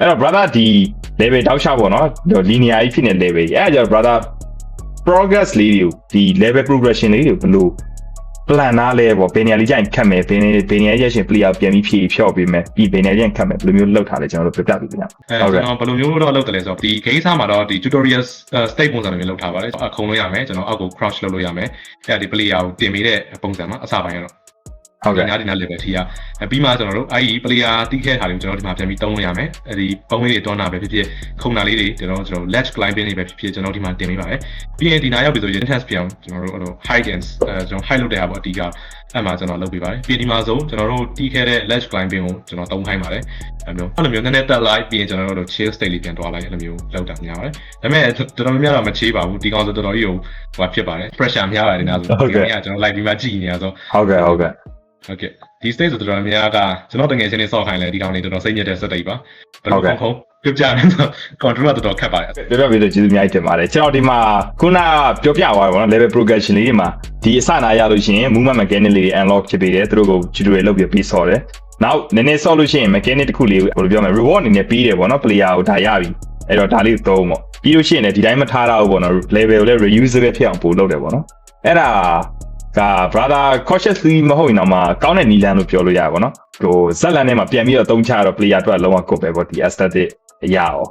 အဲ့တော့ brother ဒီ level တောက်ချပေါ့နော်ဒီ linear ကြီးဖြစ်နေ level ကြီးအဲ့ဒါကြောင့် brother progress လေးတွေကိုဒီ level progression လေးတွေကိုဘယ်လို plan နားလဲပေါ့ဘယ်နေရာလေးကျရင်ခတ်မယ်ဘယ်နေဘယ်နေရာကျရင် player ပြန်ပြီးဖြည့်ဖြော့ပေးမယ်ပြီးဘယ်နေရာကျရင်ခတ်မယ်ဘယ်လိုမျိုးလုပ်ထားလဲကျွန်တော်တို့ပြပြပေးကြအဲဟုတ်ကဲ့ကျွန်တော်ဘယ်လိုမျိုးတော့လုပ်တယ်လဲဆိုတော့ဒီ game စားမှာတော့ဒီ tutorial state ပုံစံမျိုးလုပ်ထားပါတယ်အခုံလို့ရမယ်ကျွန်တော်အောက်ကို crouch လုပ်လို့ရမယ်အဲ့ဒါဒီ player ကိုတင်ပေးတဲ့ပုံစံမှာအစပိုင်းကတော့ ဟုတ်ကဲ့ဒီနားဒီနား level ထိရအဲပြီးမှကျွန်တော်တို့အဲ့ဒီ player တီးခဲ့တာတွေကိုကျွန်တော်ဒီမှာပြန်ပြီးတုံးလို့ရမယ်အဲ့ဒီပုံလေးတွေတွန်းတာပဲဖြစ်ဖြစ်ခုံတာလေးတွေကျွန်တော်ကျွန်တော် ledge climbing တွေပဲဖြစ်ဖြစ်ကျွန်တော်ဒီမှာတင်ပေးပါမယ်ပြီးရင်ဒီနားရောက်ပြီဆိုရင် intense ပြောင်းကျွန်တော်တို့အဲ့လို height and အဲကျွန်တော် height လုပ်တဲ့ဟာပေါ့အတီးကအဲ့မှာကျွန်တော်လုပ်ပေးပါတယ်ပြီးဒီမှာဆိုကျွန်တော်တို့တီးခဲ့တဲ့ ledge climbing ကိုကျွန်တော်တုံးခိုင်းပါတယ်အဲ့မျိုးအဲ့လိုမျိုးနည်းနည်းတက်လိုက်ပြီးရင်ကျွန်တော်တို့ chill state လေးပြန်သွားလိုက်အဲ့လိုမျိုးလောက်တာများပါတယ်ဒါပေမဲ့တော်တော်များများတော့မချေးပါဘူးဒီကောင်ဆိုတော်တော်ကြီးကိုဟိုဖြစ်ပါတယ် pressure များပါတယ်နားဆိုဒီကောင်ကကျွန်တော် live ဒီမှာကြည့်နေရဆိုဟုတ်ကဲ့ဟုတ်ကဲ့ ဟုတ်ကဲ့ဒီ stage ဆိုတော်တော်များများကကျွန်တော်တငယ်ချင်းတွေစောက်ခိုင်းလဲဒီကောင်လေးတော်တော်စိတ်ညစ်တဲ့စက်တိတ်ပါဘယ်လိုခုံခုံပြပြနေဆို control ကတော်တော်ခက်ပါတယ်ပြပြပေးလို့ကျေးဇူးအများကြီးတင်ပါတယ်ကျွန်တော်ဒီမှာခုနပြောပြသွားပါတော့ level progression လေးတွေမှာဒီအစနာရလို့ရှိရင် movement mechanic လေးတွေ unlock ဖြစ်ပေးတယ်သူတို့ကို tutorial လုပ်ပြီးပြီးဆော့တယ်နောက်နည်းနည်းဆော့လို့ရှိရင် mechanic တစ်ခုလေးကိုဘယ်လိုပြောမလဲ reward အနေနဲ့ပြီးတယ်ပေါ့နော် player ကိုဒါရပြီအဲ့တော့ဒါလေးသုံးပေါ့ပြီးလို့ရှိရင်လည်းဒီတိုင်းမထားတော့ဘူးပေါ့နော် level ကိုလည်း reusable ဖြစ်အောင်ပို့လုပ်တယ်ပေါ့နော်အဲ့ဒါ က brother cautiously မဟုတ်ရင်တော့မှကောင်းတဲ့နီလန်လို့ပြောလို့ရပါဘောနော်ဟိုဇက်လန်ထဲမှာပြန်ပြီးတော့သုံးချတော့ player အတွက်လုံးဝကုတ်ပဲပေါ့ဒီ aesthetic အရာရော